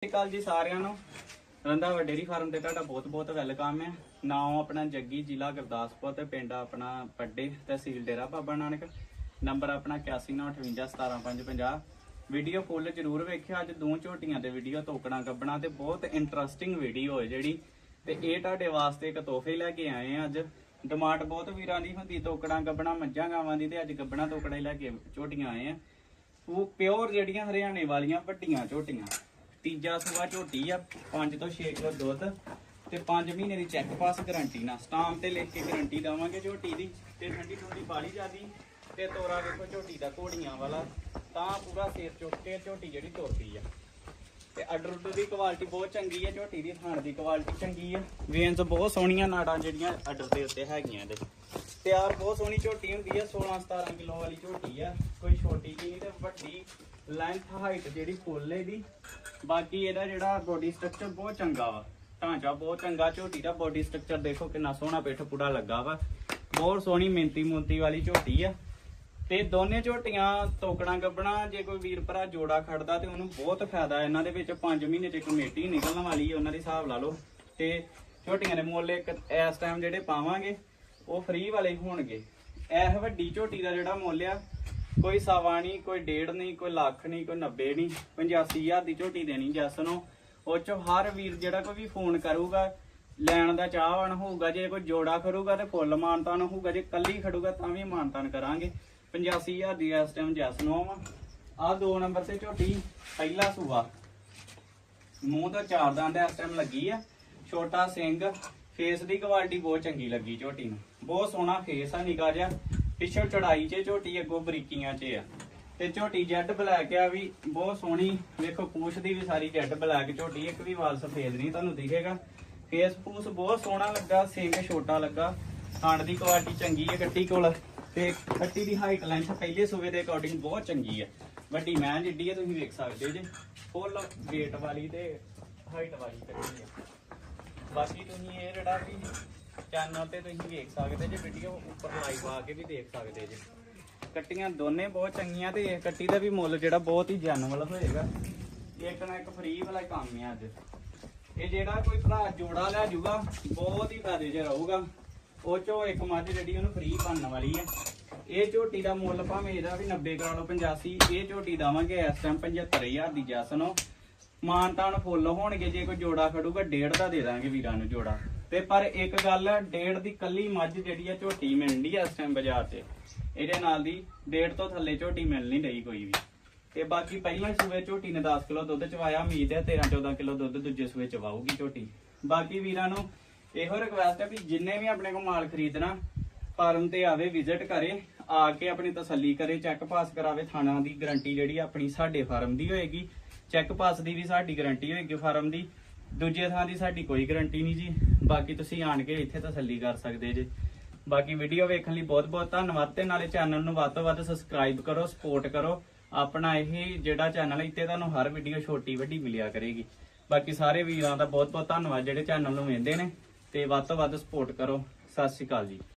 ਸਤਿ ਸ਼੍ਰੀ ਅਕਾਲ ਜੀ ਸਾਰਿਆਂ ਨੂੰ। ਰੰਧਾਵਾ ਡੇਰੀ ਫਾਰਮ ਤੇ ਤੁਹਾਡਾ ਬਹੁਤ-ਬਹੁਤ ਵੈਲਕਮ ਹੈ। ਨਾਮ ਆਪਣਾ ਜੱਗੀ, ਜ਼ਿਲ੍ਹਾ ਗੁਰਦਾਸਪੁਰ ਤੇ ਪਿੰਡ ਆਪਣਾ ਪੱਡੇ ਤਹਿਸੀਲ ਡੇਰਾ ਬਾਬਾ ਨਾਨਕ। ਨੰਬਰ ਆਪਣਾ 8198517550 ਵੀਡੀਓ ਫੁੱਲ ਜਰੂਰ ਵੇਖਿਓ, ਅੱਜ ਦੋ ਝੋਟੀਆਂ ਦੇ ਵੀਡੀਓ ਤੋਕਣਾ ਗੱਬਣਾ ਤੇ ਬਹੁਤ ਇੰਟਰਸਟਿੰਗ ਵੀਡੀਓ ਹੈ ਜਿਹੜੀ। ਤੇ ਇਹ ਤੁਹਾਡੇ ਵਾਸਤੇ ਇੱਕ ਤੋਹਫੇ ਲੈ ਕੇ ਆਏ ਆ ਅੱਜ। ਡਿਮਾਂਡ ਬਹੁਤ ਵੀਰਾਂ ਦੀ ਹੁੰਦੀ ਤੋਕਣਾ ਗੱਬਣਾ, ਮੱਝਾਂ ਗਾਵਾਂ ਦੀ ਤੇ ਅੱਜ ਗੱਬਣਾ ਤੋਕੜਾ ਹੀ ਲੈ ਕੇ ਝੋਟੀਆਂ ਆਏ ਆ ਉਹ ਪਿਓਰ ਜਿਹੜੀਆਂ ਹਰਿਆਣੇ ਵਾਲੀਆਂ ਵੱਡੀਆਂ ਝੋਟੀਆਂ। ਤੀਜਾ ਸੂਆ ਝੋਟੀ ਆ 5 ਤੋਂ 6 ਕਿਲੋ ਦੁੱਧ ਤੇ 5 ਮਹੀਨੇ ਦੀ ਚੈੱਕ ਪਾਸ ਗਾਰੰਟੀ ਨਾਲ। ਸਟਾਮ ਤੇ ਲਿਖ ਕੇ ਗਾਰੰਟੀ ਦਵਾਂਗੇ ਝੋਟੀ ਦੀ, ਤੇ ਠੰਡੀ ਠੰਡੀ ਬਾਲੀ ਜਾਦੀ ਤੇ ਤੋਰਾ ਵੇਖੋ ਝੋਟੀ ਦਾ ਘੋੜੀਆਂ ਵਾਲਾ, ਤਾਂ ਪੂਰਾ ਸਿਰ ਚੁੱਕ ਕੇ ਝੋਟੀ ਜਿਹੜੀ ਤੋਰਦੀ ਆ। ਤੇ ਆਰਡਰ ਉਡਰ ਦੀ ਕੁਆਲਿਟੀ ਬਹੁਤ ਚੰਗੀ ਹੈ ਝੋਟੀ ਦੀ ਥਾਣ ਦੀ ਕੁਆਲਿਟੀ ਚੰਗੀ ਹੈ ਵੇਨਸ ਬਹੁਤ ਸੋਹਣੀਆਂ, ਨਾੜਾਂ ਜਿਹੜੀਆਂ ਆਰਡਰ ਦੇ ਉੱਤੇ ਹੈਗੀਆਂ ਇਹਦੇ। ਤਿਆਰ ਬਹੁਤ ਸੋਹਣੀ ਝੋਟੀ ਹੁੰਦੀ ਹੈ 16 17 ਕਿਲੋ ਵਾਲੀ ਝੋਟੀ ਆ, ਕੋਈ ਛੋਟੀ ਜੀ ਨਹੀਂ ਤੇ ਵੱਡੀ। ਲੈਂਥ ਹਾਈਟ ਜਿਹੜੀ ਫੁੱਲ ਇਹਦੀ ਬਾਕੀ ਇਹਦਾ ਜਿਹੜਾ ਬੋਡੀ ਸਟਰਕਚਰ ਬਹੁਤ ਚੰਗਾ ਵਾ। ਢਾਂਚਾ ਬਹੁਤ ਚੰਗਾ, ਝੋਟੀ ਦਾ ਬੋਡੀ ਸਟਰਕਚਰ ਦੇਖੋ ਕਿੰਨਾ ਸੋਹਣਾ ਪਿੱਠ ਪੂੜਾ ਲੱਗਾ ਵਾ। ਬਹੁਤ ਸੋਹਣੀ ਮਿੰਤੀ ਮੁੰਤੀ ਵਾਲੀ ਝੋਟੀ ਆ। ਤੇ ਦੋਨੇ ਝੋਟੀਆਂ ਤੋਕੜਾਂ ਗੱਬਣਾ, ਜੇ ਕੋਈ ਵੀਰ ਭਰਾ ਜੋੜਾ ਖੜਦਾ ਤੇ ਉਹਨੂੰ ਬਹੁਤ ਫਾਇਦਾ ਇਹਨਾਂ ਦੇ ਵਿੱਚ 5 ਮਹੀਨੇ ਚ ਕਮੇਟੀ ਨਿਕਲਣ ਵਾਲੀ ਹੈ ਉਹਨਾਂ ਦੇ ਹਿਸਾਬ ਲਾ ਲਓ। ਤੇ ਝੋਟੀਆਂ ਦੇ ਮੁੱਲ ਇੱਕ ਇਸ ਟਾਈਮ ਜਿਹੜੇ ਪਾਵਾਂਗੇ, ਉਹ ਫ੍ਰੀ ਵਾਲੇ ਹੋਣਗੇ। ਇਹ ਵੱਡੀ ਝੋਟੀ ਦਾ ਜਿਹੜਾ ਮੁੱਲ ਆ ਕੋਈ ਸਵਾ ਨਹੀਂ ਕੋਈ ਡੇਢ ਨਹੀਂ ਕੋਈ ਲੱਖ ਨਹੀਂ ਕੋਈ 90 ਨਹੀਂ 85000 ਦੀ ਝੋਟੀ ਦੇਣੀ ਜੱਸ ਨੂੰ। ਉਹ ਚੋਂ ਹਰ ਵੀਰ ਜਿਹੜਾ ਕੋਈ ਵੀ ਫੋਨ ਕਰੂਗਾ, ਲੈਣ ਦਾ ਚਾਹਵਾਨ ਹੋਊਗਾ, ਜੇ ਕੋਈ ਜੋੜਾ ਕਰੂਗਾ ਤੇ ਫੁੱਲ ਮਾਨਤਾਨ ਹੋਊਗਾ, ਜੇ ਕੱਲੀ ਖੜੂਗਾ ਤਾਂ ਵੀ ਮਾਨਤਾਨ ਕਰਾਂਗੇ। 85000 ਦੀ ਇਸ ਟਾਈਮ ਜੈਸ ਨੂੰ ਆ ਆ ਦੋ ਨੰਬਰ ਤੇ ਝੋਟੀ, ਪਹਿਲਾ ਸੂਆ। ਮੂੰਹ ਤੋਂ ਚਾਰ ਦੰਦ ਇਸ ਟਾਈਮ ਲੱਗੀ ਆ। ਛੋਟਾ ਸਿੰਘ, ਫੇਸ ਦੀ ਕੁਆਲਿਟੀ ਬਹੁਤ ਚੰਗੀ ਲੱਗੀ ਝੋਟੀ ਨੂੰ। ਬਹੁਤ ਸੋਹਣਾ ਫੇਸ ਆ ਨਿਕਾ ਜਿਹਾ। ਪਿੱਛੋਂ ਚੜਾਈ 'ਚ, ਝੋਟੀ ਅੱਗੋਂ ਬਰੀਕੀਆਂ 'ਚ ਆ। ਤੇ ਝੋਟੀ ਜੈਡ ਬਲੈਕ ਆ ਵੀ, ਬਹੁਤ ਸੋਹਣੀ। ਵੇਖੋ, ਪੂਛ ਦੀ ਵੀ ਸਾਰੀ ਜੈਡ ਬਲੈਕ ਝੋਟੀ, ਇੱਕ ਵੀ ਵਾਲ ਸਫੇਦ ਨਹੀਂ ਤੁਹਾਨੂੰ ਦਿਖੇਗਾ। ਫੇਸ ਪੂਸ ਬਹੁਤ ਸੋਹਣਾ ਲੱਗਾ ਸਿੰਘ ਛੋਟਾ ਲੱਗਾ। ਖਾਣ ਦੀ ਕੁਆਲਿਟੀ ਚੰਗੀ ਹੈ ਕੱਟੀ ਕੋਲ। ਤੇ ਕੱਟੀ ਦੀ ਹਾਈਟ ਲੈਂਥ ਪਹਿਲੇ ਸੂਵੇ ਦੇ ਅਕੋਰਡਿੰਗ ਬਹੁਤ ਚੰਗੀ ਹੈ ਵੱਡੀ ਮੈਂ ਜਿੱਡੀ ਹੈ ਤੁਸੀਂ ਵੇਖ ਸਕਦੇ ਜੇ। ਫੁੱਲ weight ਵਾਲੀ ਤੇ ਹਾਈਟ ਵਾਲੀ ਕੱਟੀ ਹੈ ਬਾਕੀ ਤੁਸੀਂ ਇਹ ਜਿਹੜਾ ਵੀ ਚੈਨਲ ਤੇ ਤੁਸੀਂ ਵੇਖ ਸਕਦੇ ਜੇ ਵੀਡੀਓ ਉੱਪਰ ਲਾਈਵ ਆ ਕੇ ਵੀ ਦੇਖ ਸਕਦੇ ਜੇ। ਕੱਟੀਆਂ ਦੋਨੇ ਬਹੁਤ ਚੰਗੀਆਂ ਤੇ ਇਹ ਕੱਟੀ ਦਾ ਵੀ ਮੁੱਲ ਜਿਹੜਾ ਬਹੁਤ ਹੀ ਜਨਮਲ ਹੋਏਗਾ। ਇੱਕ ਨਾ ਇੱਕ ਫ੍ਰੀ ਵਾਲਾ ਕੰਮ ਹੈ ਅੱਜ। ਇਹ ਜਿਹੜਾ ਕੋਈ ਭਰਾ ਜੋੜਾ ਲੈ ਜਾਊਗਾ, ਬਹੁਤ ਹੀ ਫਾਇਦੇ 'ਚ ਰਹੂਗਾ। ਉਹ ਚੋਂ ਇੱਕ ਮੱਝ ਜਿਹੜੀ ਉਹਨੂੰ ਫ੍ਰੀ ਬਣਨ ਵਾਲੀ ਹੈ ਇਹ ਝੋਟੀ ਦਾ ਮੁੱਲ ਭਾਵੇਂ ਇਹਦਾ ਵੀ 90 ਕਰਾ ਲਓ 85 ਇਹ ਝੋਟੀ ਦਵਾਂਗੇ ਇਸ ਟਾਈਮ 75000 ਦੀ ਜੈਸ ਨੂੰ ਮਾਨਤਾਨ ਫੁੱਲ ਹੋਣਗੇ, ਜੇ ਕੋਈ ਜੋੜਾ ਖੜੂਗਾ, ਡੇਢ ਦਾ ਦੇ ਦਾਂਗੇ ਵੀਰਾਂ ਨੂੰ ਜੋੜਾ। ਤੇ ਪਰ ਇੱਕ ਗੱਲ ਹੈ, ਡੇਢ ਦੀ ਕੱਲੀ ਮੱਝ ਜਿਹੜੀ ਆ ਝੋਟੀ ਮਿਲਣੀ ਆ ਇਸ ਟਾਈਮ ਬਾਜ਼ਾਰ 'ਚ ਇਹਦੇ ਨਾਲ ਦੀ ਡੇਢ ਤੋਂ ਥੱਲੇ ਝੋਟੀ ਮਿਲ ਨਹੀਂ ਰਹੀ ਕੋਈ ਵੀ। ਤੇ ਬਾਕੀ ਪਹਿਲਾਂ ਸੂਏ ਝੋਟੀ ਨੇ 10 ਕਿਲੋ ਦੁੱਧ ਚਵਾਇਆ ਉਮੀਦ ਹੈ 13 14 ਕਿਲੋ ਦੁੱਧ ਦੂਜੇ ਸੂਏ ਚਵਾਊਗੀ ਝੋਟੀ। ਬਾਕੀ ਵੀਰਾਂ ਨੂੰ ਇਹੋ ਰਿਕਵੈਸਟ ਹੈ ਵੀ ਜਿੰਨੇ ਵੀ ਆਪਣੇ ਕੋਲ ਮਾਲ ਖਰੀਦਣਾ ਫਾਰਮ ਤੇ ਆਵੇ ਵਿਜ਼ਿਟ ਕਰੇ ਆ ਕੇ ਆਪਣੀ ਤਸੱਲੀ ਕਰੇ ਚੈੱਕ ਪਾਸ ਕਰਾਵੇ ਥਾਣਾ ਦੀ ਗਾਰੰਟੀ ਜਿਹੜੀ ਆਪਣੀ ਸਾਡੇ ਫਾਰਮ ਦੀ ਹੋਏਗੀ। ਚੈੱਕ ਪਾਸ ਦੀ ਵੀ ਸਾਡੀ ਗਾਰੰਟੀ ਹੋਏਗੀ ਫਾਰਮ ਦੀ। ਦੂਜੇ ਥਾਂ ਦੀ ਸਾਡੀ ਕੋਈ ਗਾਰੰਟੀ ਨਹੀਂ ਜੀ। ਬਾਕੀ ਤੁਸੀਂ ਆਣ ਕੇ ਇੱਥੇ ਤਸੱਲੀ ਕਰ ਸਕਦੇ ਜੇ। ਬਾਕੀ ਵੀਡੀਓ ਵੇਖਣ ਲਈ ਬਹੁਤ ਬਹੁਤ ਧੰਨਵਾਦ ਤੇ ਨਾਲੇ ਚੈਨਲ ਨੂੰ ਵੱਧ ਤੋਂ ਵੱਧ ਸਬਸਕ੍ਰਾਈਬ ਕਰੋ ਸਪੋਰਟ ਕਰੋ। ਆਪਣਾ ਇਹ ਜਿਹੜਾ ਚੈਨਲ ਇੱਥੇ ਤੁਹਾਨੂੰ ਹਰ ਵੀਡੀਓ ਛੋਟੀ ਵੱਡੀ ਮਿਲਿਆ ਕਰੇਗੀ। ਬਾਕੀ ਸਾਰੇ ਵੀਰਾਂ ਦਾ ਬਹੁਤ ਬਹੁਤ ਧੰਨਵਾਦ ਜਿਹੜੇ ਚੈਨਲ ਨੂੰ ਵੇਖਦੇ ਨੇ ਤੇ ਵੱਧ ਤੋਂ ਵੱਧ ਸਪੋਰਟ ਕਰੋ। ਸਤਿ ਸ਼੍ਰੀ ਅਕਾਲ ਜੀ।